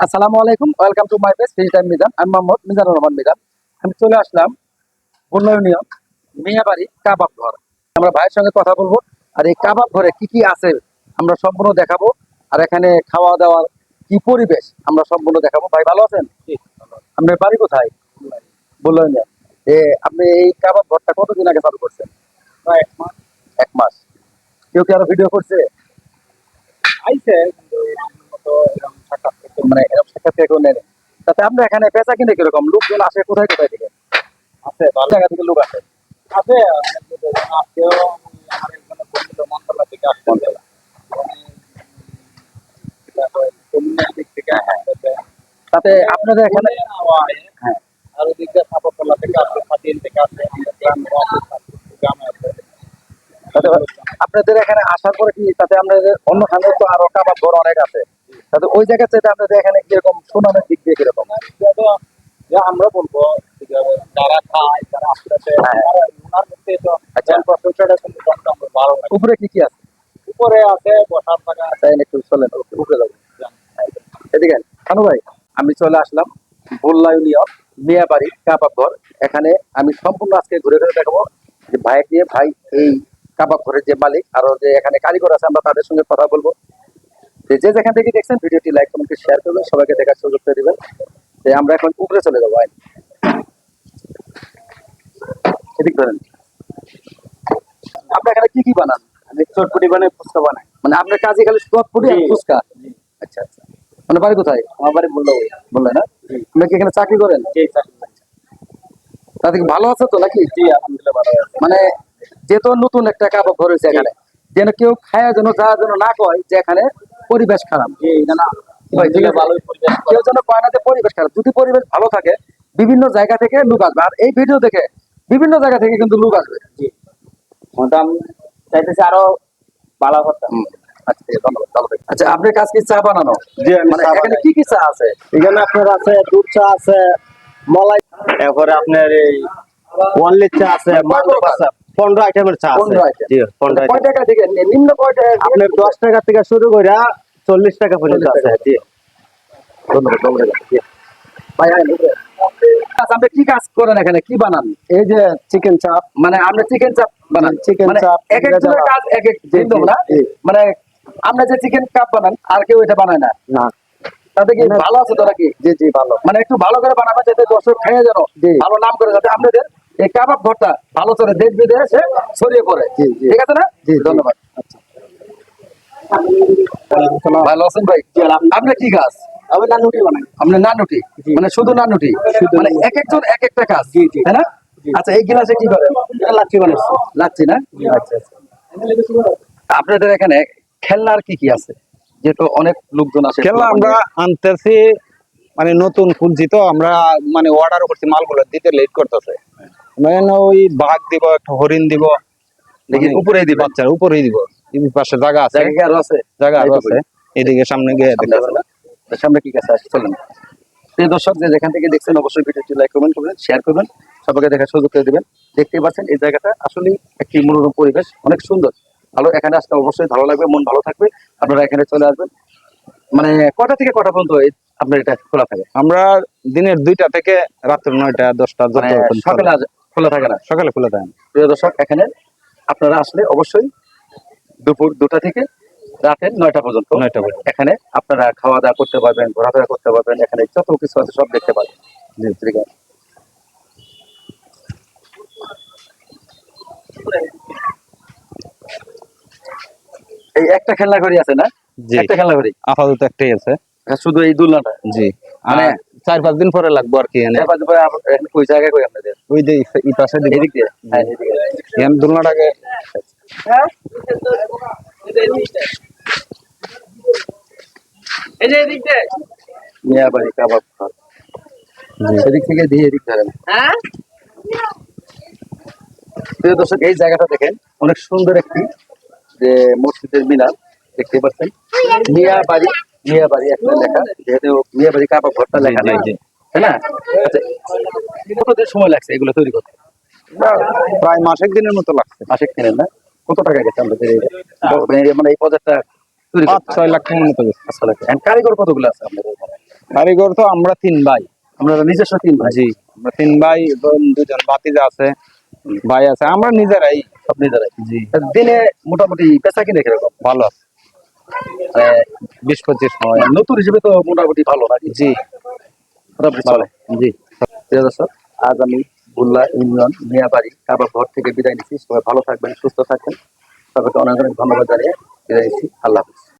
আসসালামু আলাইকুম welcome to my page free time Mizan আমি মোহাম্মদ মিজানুর রহমান মিজান আমি চলে আসলাম উন্নয়নীয় মিয়াবাড়ি কাবাব ঘর। আমরা ভাইয়ের সঙ্গে কথা বলব আর এই কাবাব ঘরে কি কি আছে আমরা সম্পূর্ণ দেখাবো আর এখানে খাওয়া দাওয়ার কি পরিবেশ আমরা সম্পূর্ণ দেখাবো। ভাই ভালো আছেন? আপনার বাড়ি কোথায়? বললেন এ আপনি এই কাবাব ঘরটা কতদিন আগে চালু করছেন? এক মাস। এক মাস। কেউ কি আরও ভিডিও করছে? আইছে মানে এরকম কেউ তাতে আমরা এখানে পেঁচা কিনে কীরকম? লোকজন আসে কোথায় কোথায় থেকে? আছে ভালো। জায়গা থেকে লোক আসে। আজকেও আমার থেকে আসতে থেকে আসতে তাতে আপনাদের এখানে হ্যাঁ। আর ওদিক থেকে আসে আসে আপনাদের এখানে আসার পরে কি তাতে আপনাদের অন্য খানে তো আরও কাবাব ঘর অনেক আছে? তাতে ওই জায়গা চাইতে আপনাদের এখানে কীরকম সুনামের দিক দিয়ে কীরকম? যে আমরা বলব যারা খায় যারা আসতেছে হ্যাঁ। ওনার মধ্যে তো আচ্ছা। উপরে কি কি আছে? উপরে আছে বসার জায়গা আছে। একটু চলেন উপরে যাব। এদিকে খানু ভাই আমি চলে আসলাম বল্লা ইউনিয়ন মিয়াবাড়ি কাবাব ঘর এখানে আমি সম্পূর্ণ আজকে ঘুরে ঘুরে দেখাবো যে ভাইকে নিয়ে ভাই এই কাবাব ঘরের যে মালিক আরও যে এখানে কারিগর আছে আমরা তাদের সঙ্গে কথা বলব। যে যেখান থেকে দেখছেন ভিডিওটি লাইক কমেন্ট শেয়ার করবেন সবাইকে দেখার সুযোগ করে দিবেন। আমরা এখন উপরে চলে যাব আইন। এদিক ধরেন। এখানে কি কি বানান? আমি চটপটি বানাই ফুচকা বানাই। মানে আপনার কাজে খালি চটপটি আর ফুচকা? আচ্ছা আচ্ছা। মানে বাড়ি কোথায়? আমার বাড়ি বলল বললেন না? আপনি কি এখানে চাকরি করেন? তাতে ভালো আছে তো নাকি? জি আলহামদুলিল্লাহ ভালো আছে। মানে যেহেতু নতুন একটা কাবাব ঘর হয়েছে এখানে যেন কেউ খায়া যেন যা যেন না কয় যে এখানে পরিবেশ খারাপ। কেউ যেন কয় না যে পরিবেশ খারাপ। যদি পরিবেশ ভালো থাকে বিভিন্ন জায়গা থেকে লোক আসবে। আর এই ভিডিও দেখে বিভিন্ন জায়গা থেকে কিন্তু লোক আসবে। আরও ভালো আচ্ছা। আচ্ছা আপনার কাছে কি চা বানানো? মানে এখানে কি কি চা আছে? এখানে আপনার আছে দুধ চা আছে মলাই এরপরে আপনার এই ওয়ানলি চা আছে মানে কয় আছে পনেরো আইটেমের চা আছে। 15 item? জি পনেরো কয় টাকা থেকে? নিম্ন কয় টাকা আপনার দশ টাকা থেকে শুরু করে চল্লিশ টাকা পর্যন্ত আছে। জি। আপনি কি কাজ করেন এখানে? কি বানান? এই যে চিকেন চাপ মানে আপনি চিকেন চাপ বানান? Chicken মানে চাপ, এক এক ভেজা জনের ভাত। কাজ এক এক জি, ভিন্ন জি, না মানে আমরা যে চিকেন কাপ বানান আর কেউ এটা বানায় না? না। তাতে কি ভালো আছে তো নাকি? জি জি ভালো। মানে একটু ভালো করে বানাবে যাতে দর্শক খেয়ে যেন। ভালো নাম করে যাতে আপনাদের এই কাবাব ঘরটা ভালো চলে দেশ বিদেশে ছড়িয়ে পড়ে। ঠিক আছে না? জি। ধন্যবাদ। ভালো আছেন ভাই? আপনার কি কাজ আমি নানুটি বানাই। আপনার নানুটি মানে শুধু নানুটি মানে এক একজন এক একটা কাজ জি। তাই না? আচ্ছা এই গিলাসে কি করেন লাচ্ছি বানাইছি। লাগছে না? আচ্ছা আপনাদের এখানে খেলনার কি কি আছে? যেহেতু অনেক লোকজন আছে খেলনা আমরা আনতেছি মানে নতুন খুলছি তো আমরা মানে অর্ডার করছি মালগুলো দিতে লেট করতেছে। মানে ওই বাঘ দিব একটা হরিণ দিব মানে উপরেই দিবেন বাচ্চার উপরেই দিব। পাশে জায়গা আছে। জায়গা আছে? এদিকে সামনে গিয়ে সামনে কি কাছে আছে চলেন। প্রিয় দর্শক যে যেখান থেকে দেখছেন অবশ্যই ভিডিওটি লাইক কমেন্ট করবেন শেয়ার করবেন সবাইকে দেখার সুযোগ করে দিবেন। দেখতেই পাচ্ছেন এই জায়গাটা আসলে একটি মনোরম পরিবেশ অনেক সুন্দর। ভালো এখানে আসতে অবশ্যই ভালো লাগবে মন ভালো থাকবে। আপনারা এখানে চলে আসবেন। মানে কটা থেকে কটা পর্যন্ত আপনার এটা খোলা থাকে? আমরা দিনের দুইটা থেকে রাত্র নয়টা দশটা মানে সকালে খোলা থাকে না? সকালে খোলা থাকে। প্রিয় দর্শক এখানে আপনারা আসলে অবশ্যই দুপুর দুটা থেকে রাতের নয়টা পর্যন্ত নয়টা পর্যন্ত। এখানে আপনারা খাওয়া দাওয়া করতে পারবেন ঘোরাফেরা করতে পারবেন এখানে যত কিছু আছে সব দেখতে পাবেন এই একটা খেলনা ঘড়ি আছে না। একটা আপাতত একটাই আছে। শুধু এই দুলনাটা? জি। মানে চার পাঁচ দিন পরে লাগবো আর কি এনে। জায়গায় কই আপনাদের ওই যে এই পাশে দিকে। এদিক দিয়ে? হ্যাঁ এদিকে। এখানে দুলনাটাকে মিয়াবাড়ি কাবাব ঘর সেদিক থেকে দিয়ে এদিক ধরেন। প্রিয় দর্শক এই জায়গাটা দেখেন অনেক সুন্দর একটি যে মসজিদের মিনার। দেখতে পাচ্ছেন? মিয়া বাড়ি মিয়া বাড়ি একটা লেখা যেহেতু মিয়া বাড়ি কাবাব ঘরটা লেখা নাই। তাই না? আচ্ছা কতদিন সময় লাগছে এগুলো তৈরি করতে? প্রায় মাসেক দিনের মতো লাগছে। মাসিক কেনেন না? কত টাকা গেছে আমাদের মানে এই- প্রজেক্টটা তৈরি পাঁচ ছয় লাখ টাকার মতো গেছে। কারিগর কতগুলো আছে আপনাদের এখানে? কারিগর তো আমরা তিন ভাই। আমরা নিজস্ব তিন ভাই। জি আমরা তিন ভাই এবং দুজন বাতিজা আছে ভাই আছে আমরা নিজেরাই। সব নিজেরাই। জি। দিনে মোটামুটি পেশা কিনে কীরকম? ভালো আছে। বিশ পঁচিশ হয় নতুন হিসেবে তো মোটামুটি ভালো নাকি? জি। মোটামুটি ভালো জি। দর্শক আজ আমি বুল্লা ইউনিয়ন মিয়াবাড়ি কাবার ঘর থেকে বিদায় নিচ্ছি। সবাই ভালো থাকবেন সুস্থ থাকবেন। সবাইকে অনেক অনেক ধন্যবাদ জানিয়ে বিদায় নিচ্ছি। আল্লাহ হাফিজ।